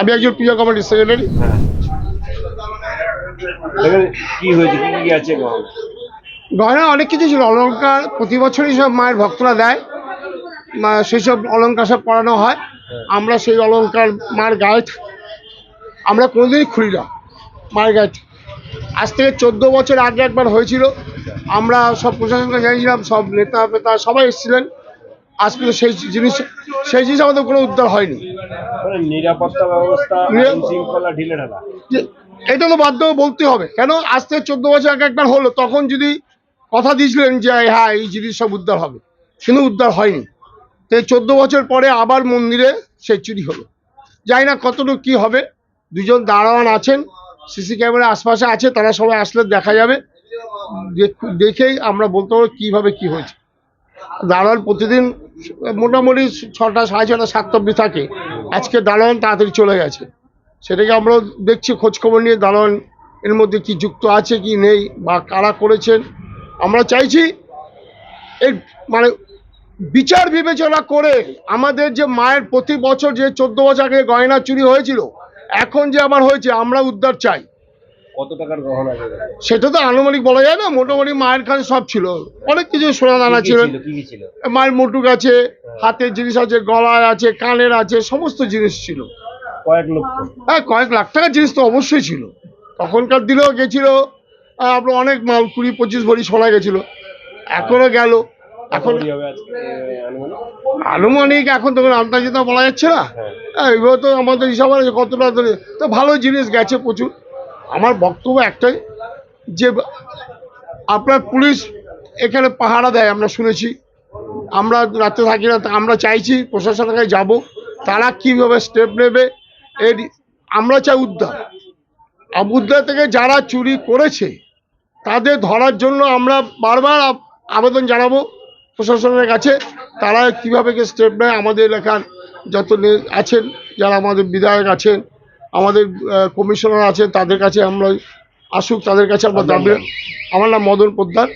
আমি একজন প্রিয় কমিটির সেক্রেটারি কি হয়েছে? কি কি আছে গহনা? গয়না অনেক কিছু ছিল। অলংকার প্রতি বছরই সব মায়ের ভক্তরা দেয়। সেই সব অলঙ্কার সব পরানো হয়। আমরা সেই অলংকার মার গায়ে আমরা কোনোদিনই খুলি না মায়ের গায়ে আজ থেকে চোদ্দ বছর আগে একবার হয়েছিল। আমরা সব প্রশাসনকে জানিয়েছিলাম সব নেতা ফেতা সবাই এসেছিলেন। আজ কিন্তু সেই জিনিস সেই জিনিস আমাদের কোনো উদ্ধার হয়নি। মানে নিরাপত্তা ব্যবস্থা শৃঙ্খলা ঢিলে এটা তো বাধ্য বলতে হবে। কেন? আজ থেকে চোদ্দ বছর আগে একবার হলো তখন যদি কথা দিয়েছিলেন যে হ্যাঁ এই জিনিস সব উদ্ধার হবে। কিন্তু উদ্ধার হয়নি। তো চোদ্দ বছর পরে আবার মন্দিরে সেই চুরি হলো। জানি না কতটুকু কি হবে। দুজন দারোয়ান আছেন সিসি ক্যামেরা আশপাশে আছে তারা সবাই আসলে দেখা যাবে। দেখ- দেখেই আমরা বলতে পারব কীভাবে কি হয়েছে। দারোয়ান প্রতিদিন মোটামুটি ছটা, সাড়ে ছটা, সাতটা অব্দি থাকে। আজকে দারোয়ান তাড়াতাড়ি চলে গেছে। সেটাকে আমরা দেখছি, খোঁজখবর নিয়ে দারোয়ান এর মধ্যে কি যুক্ত আছে, কি নেই, বা কারা করেছেন। আমরা চাইছি এর মানে বিচার বিবেচনা করে আমাদের যে মায়ের প্রতি বছর যে চোদ্দ বছর আগে গয়না চুরি হয়েছিল, এখন যে আমার হয়েছে, আমরা উদ্ধার চাই। কত টাকার গহনা সেটা তো আনুমানিক বলা যায় না মোটামুটি মায়ের কাছে সব ছিল। অনেক কিছু সোনা দানা ছিল। মায়ের মুটুক আছে হাতের জিনিস আছে গলায় আছে কানের আছে সমস্ত জিনিস ছিল। কয়েক লক্ষ। হ্যাঁ কয়েক লাখ টাকার জিনিস তো অবশ্যই ছিল। তখনকার দিনেও গেছিল আপনার অনেক মাল কুড়ি পঁচিশ ভরি সোনা গেছিল। এখনও গেল। এখন আনুমানিক? এখন তখন আন্দাজিত বলা যাচ্ছে না। হ্যাঁ। হ্যাঁ তো আমাদের হিসাব আছে কতটা ধরে তো ভালো জিনিস গেছে প্রচুর। আমার বক্তব্য একটাই যে আপনার পুলিশ এখানে পাহারা দেয়, আমরা শুনেছি। আমরা রাতে থাকি না আমরা চাইছি প্রশাসনের কাছে যাব। তারা কীভাবে স্টেপ নেবে, এর আমরা চাই উদ্ধার। উদ্ধার থেকে যারা চুরি করেছে, তাদের ধরার জন্য আমরা বারবার আবেদন জানাব প্রশাসনের কাছে। তারা কীভাবে স্টেপ নেয়, আমাদের এলাকার যত আছেন, যারা আমাদের বিধায়ক আছেন আমাদের কমিশনার আছেন তাদের কাছে আমরা আসুক তাদের কাছে আমরা দাবি আমার নাম মদন পোদ্দার।